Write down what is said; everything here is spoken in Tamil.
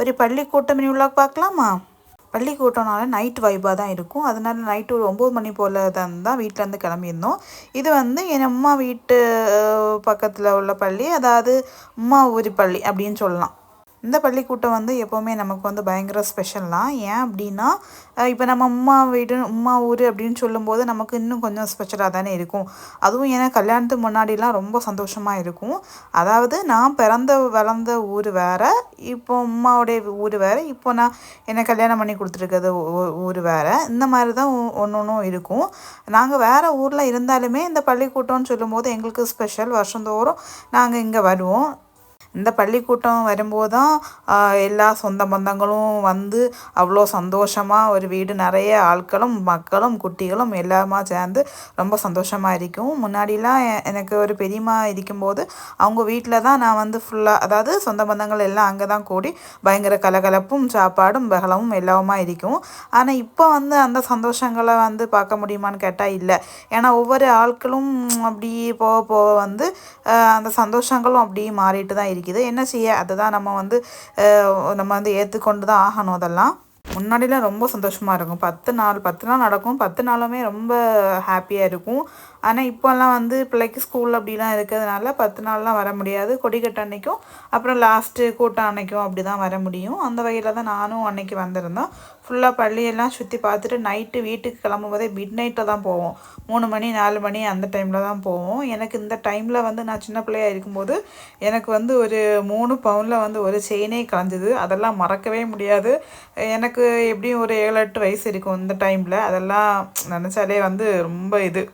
ஒரு பள்ளிக்கூட்டம் மினி விளாக் பார்க்கலாமா? பள்ளிக்கூட்டம்னால நைட் வைபாக தான் இருக்கும். அதனால நைட்டு ஒரு ஒம்பது மணி போல் தான் தான் வீட்டிலேருந்து கிளம்பியிருந்தோம். இது வந்து என் அம்மா வீட்டு பக்கத்தில் உள்ள பள்ளி. அதாவது அம்மா ஊரி பள்ளி அப்படின்னு சொல்லலாம். இந்த பள்ளிக்கூட்டம் வந்து எப்போவுமே நமக்கு வந்து பயங்கர ஸ்பெஷல்லாம் ஏன் அப்படின்னா இப்போ நம்ம அம்மா வீடு அம்மா ஊர் அப்படின்னு சொல்லும்போது நமக்கு இன்னும் கொஞ்சம் ஸ்பெஷலாக தானே இருக்கும். அதுவும் ஏன்னா கல்யாணத்துக்கு முன்னாடிலாம் ரொம்ப சந்தோஷமாக இருக்கும். அதாவது நான் பிறந்த வளர்ந்த ஊர் வேறு இப்போ அம்மாவுடைய ஊர் வேறு இப்போ நான் என்னை கல்யாணம் பண்ணி கொடுத்துருக்கிறது ஊர் வேறு இந்த மாதிரி தான் ஒன்று ஒன்றும் இருக்கும். நாங்கள் வேறு ஊரில் இருந்தாலுமே இந்த பள்ளிக்கூட்டம்னு சொல்லும்போது எங்களுக்கு ஸ்பெஷல் வருஷந்தோறும் நாங்கள் இங்கே வருவோம். இந்த பள்ளிக்கூட்டம் வரும்போது தான் எல்லா சொந்த பந்தங்களும் வந்து அவ்வளோ சந்தோஷமாக ஒரு வீடு நிறைய ஆட்களும் மக்களும் குட்டிகளும் எல்லாமா சேர்ந்து ரொம்ப சந்தோஷமாக இருக்கும் முன்னாடிலாம் எனக்கு ஒரு பெரியம்மா இருக்கும்போது அவங்க வீட்டில் தான் நான் வந்து ஃபுல்லாக அதாவது சொந்த பந்தங்கள் எல்லாம் அங்கே தான் கூடி பயங்கர கலகலப்பும் சாப்பாடும் பகலமும் எல்லாமா இருக்கும் ஆனால் இப்போ வந்து அந்த சந்தோஷங்களை வந்து பார்க்க முடியுமான்னு கேட்டால் இல்லை. ஏன்னா ஒவ்வொரு ஆட்களும் அப்படி போக போக வந்து அந்த சந்தோஷங்களும் அப்படியே மாறிட்டு தான் இருக்குது. என்ன செய்ய? அதை தான் நம்ம வந்து நம்ம வந்து ஏற்றுக்கொண்டு தான் ஆகணும் அதெல்லாம். முன்னாடிலாம் ரொம்ப சந்தோஷமாக இருக்கும். பத்து நாள் பத்து நாள் நடக்கும். பத்து நாளுமே ரொம்ப ஹாப்பியாக இருக்கும். ஆனால் இப்போல்லாம் வந்து பிள்ளைக்கு ஸ்கூல் அப்படிலாம் இருக்கிறதுனால பத்து நாள்லாம் வர முடியாது. கொடிக்கட்டு அன்னைக்கும் அப்புறம் லாஸ்ட்டு கூட்டம் அன்னைக்கும் அப்படி தான் வர முடியும். அந்த வகையில் தான் நானும் அன்னைக்கு வந்திருந்தோம். ஃபுல்லாக பள்ளியெல்லாம் சுற்றி பார்த்துட்டு நைட்டு வீட்டுக்கு கிளம்பும் போதே மிட் நைட்டில் தான் போவோம். மூணு மணி நாலு மணி அந்த டைமில் தான் போவோம். எனக்கு இந்த டைமில் வந்து நான் சின்ன பிள்ளையாக இருக்கும்போது எனக்கு வந்து ஒரு மூணு பவுனில் வந்து ஒரு செயினே கலஞ்சுது. அதெல்லாம் மறக்கவே முடியாது. எனக்கு எப்படியும் ஒரு ஏழு எட்டு வயசு இருக்கும் இந்த டைமில் அதெல்லாம் நினச்சாலே வந்து ரொம்ப இது.